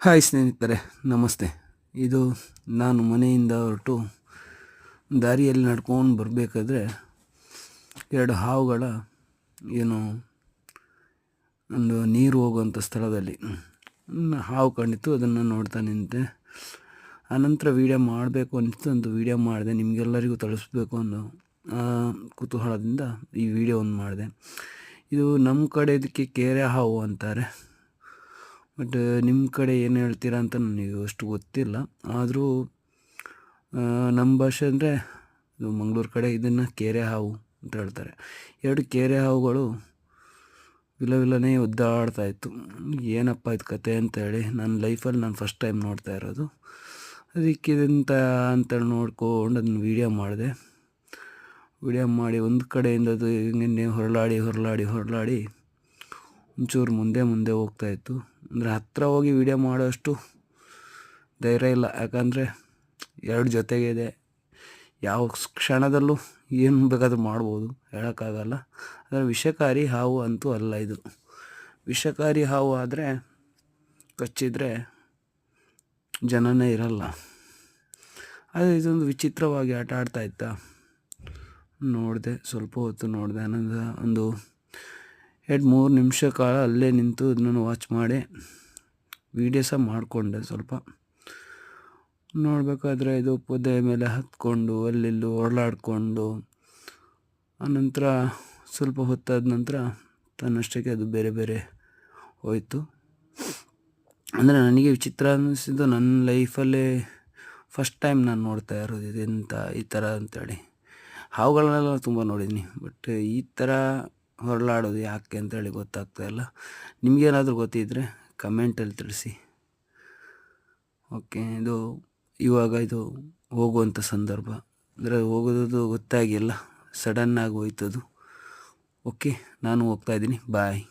Hi ಸ್ನೇಹಿತರೆ, ನಮಸ್ತೆ. ಇದು ನಾನು ಮನೆಯಿಂದ ಹೊರಟು ದಾರಿಯಲ್ಲಿ ನಡ್ಕೊಂಡು ಬರಬೇಕಾದ್ರೆ ಎರಡು ಹಾವುಗಳ ಏನು ಒಂದು ನೀರು ಹೋಗುವಂಥ ಸ್ಥಳದಲ್ಲಿ. ಹಾವು ಕಂಡಿತ್ತು, ಅದನ್ನು ನೋಡ್ತಾ ನಿಂತೆ. ಆನಂತರ ವೀಡಿಯೋ ಮಾಡಬೇಕು ಅನಿಸ್ತು ಒಂದು ವೀಡಿಯೋ ಮಾಡಿದೆ. ನಿಮಗೆಲ್ಲರಿಗೂ ತಳಿಸ್ಬೇಕು ಅನ್ನೋ ಕುತೂಹಲದಿಂದ ಈ ವಿಡಿಯೋವನ್ನು ಮಾಡಿದೆ. ಇದು ನಮ್ಮ ಕಡೆ ಇದಕ್ಕೆ ಕೆರೆ ಹಾವು ಅಂತಾರೆ. ಬಟ್ ನಿಮ್ಮ ಕಡೆ ಏನು ಹೇಳ್ತೀರಾ ಅಂತ ನನಗೆ ಅಷ್ಟು ಗೊತ್ತಿಲ್ಲ. ಆದರೂ ನಮ್ಮ ಭಾಷೆ ಅಂದರೆ ಇದು ಮಂಗಳೂರು ಕಡೆ ಇದನ್ನು ಕೆರೆ ಹಾವು ಅಂತ ಹೇಳ್ತಾರೆ. ಎರಡು ಕೆರೆ ಹಾವುಗಳು ವಿಲ ವಿಲನೇ ಒದ್ದಾಡ್ತಾ ಇತ್ತು. ಏನಪ್ಪ ಇದು ಕತೆ ಅಂತೇಳಿ ನನ್ನ ಲೈಫಲ್ಲಿ ನಾನು ಫಸ್ಟ್ ಟೈಮ್ ನೋಡ್ತಾ ಇರೋದು. ಅದಕ್ಕೆ ಇದಂತ ಅಂತೇಳಿ ನೋಡ್ಕೊಂಡು ಅದನ್ನು ವೀಡಿಯೋ ಮಾಡಿದೆ. ವೀಡಿಯೋ ಮಾಡಿ ಒಂದು ಕಡೆಯಿಂದ ಅದು ಹಿಂಗೆ ಹೊರಳಾಡಿ ಹೊರಳಾಡಿ ಹೊರಳಾಡಿ ಒಂಚೂರು ಮುಂದೆ ಮುಂದೆ ಹೋಗ್ತಾ ಇತ್ತು. ಅಂದರೆ ಹತ್ತಿರ ಹೋಗಿ ವೀಡಿಯೋ ಮಾಡೋಷ್ಟು ಧೈರ್ಯ ಇಲ್ಲ. ಯಾಕಂದರೆ ಎರಡು ಜೊತೆಗೆ ಇದೆ ಯಾವ ಕ್ಷಣದಲ್ಲೂ ಏನು ಬೇಕಾದರೂ ಮಾಡ್ಬೋದು. ಹೇಳೋಕ್ಕಾಗಲ್ಲ. ಆದರೆ ವಿಷಕಾರಿ ಹಾವು ಅಂತೂ ಅಲ್ಲ ಇದು. ವಿಷಕಾರಿ ಹಾವು ಆದರೆ ಕಚ್ಚಿದರೆ ಜನನೇ ಇರಲ್ಲ. ಆದರೆ ಇದೊಂದು ವಿಚಿತ್ರವಾಗಿ ಆಟ ಆಡ್ತಾ ಇತ್ತಾ ನೋಡಿದೆ, ಸ್ವಲ್ಪ ಹೊತ್ತು ನೋಡಿದೆ. ಅನ್ನೋದು ಒಂದು ಎರಡು ಮೂರು ನಿಮಿಷ ಕಾಲ ಅಲ್ಲೇ ನಿಂತು ಅದನ್ನು ವಾಚ್ ಮಾಡಿ ವೀಡಿಯೋ ಸಹ ಮಾಡಿಕೊಂಡೆ ಸ್ವಲ್ಪ. ನೋಡಬೇಕಾದ್ರೆ ಇದು ಪೊದೆ ಮೇಲೆ ಹತ್ಕೊಂಡು, ಅಲ್ಲಿಲ್ಲೂ ಓಡಾಡಿಕೊಂಡು, ಆನಂತರ ಸ್ವಲ್ಪ ಹೊತ್ತಾದ ನಂತರ ತನ್ನಷ್ಟಕ್ಕೆ ಅದು ಬೇರೆ ಬೇರೆ ಹೋಯಿತು. ಅಂದರೆ ನನಗೆ ವಿಚಿತ್ರ ಅನ್ನಿಸಿದ್ದು ನನ್ನ ಲೈಫಲ್ಲೇ ಫಸ್ಟ್ ಟೈಮ್ ನಾನು ನೋಡ್ತಾ ಇರೋದು ಇದೆಂತ ಈ ಥರ ಅಂತೇಳಿ. ಹಾವುಗಳನ್ನೆಲ್ಲ ತುಂಬ ನೋಡಿದ್ದೀನಿ ಬಟ್ ಈ ಥರ ಹೊರಳಾಡೋದು ಯಾಕೆ ಅಂತೇಳಿ ಗೊತ್ತಾಗ್ತಾ ಇಲ್ಲ. ನಿಮಗೇನಾದರೂ ಗೊತ್ತಿದ್ದರೆ ಕಮೆಂಟಲ್ಲಿ ತಿಳಿಸಿ. ಓಕೆ ಇದು ಇವಾಗ ಇದು ಹೋಗುವಂಥ ಸಂದರ್ಭ. ಅಂದರೆ ಹೋಗೋದು ಗೊತ್ತಾಗಿಲ್ಲ. ಸಡನ್ನಾಗಿ ಹೋಯ್ತದು. ಓಕೆ ನಾನು ಹೋಗ್ತಾಯಿದ್ದೀನಿ ಬಾಯ್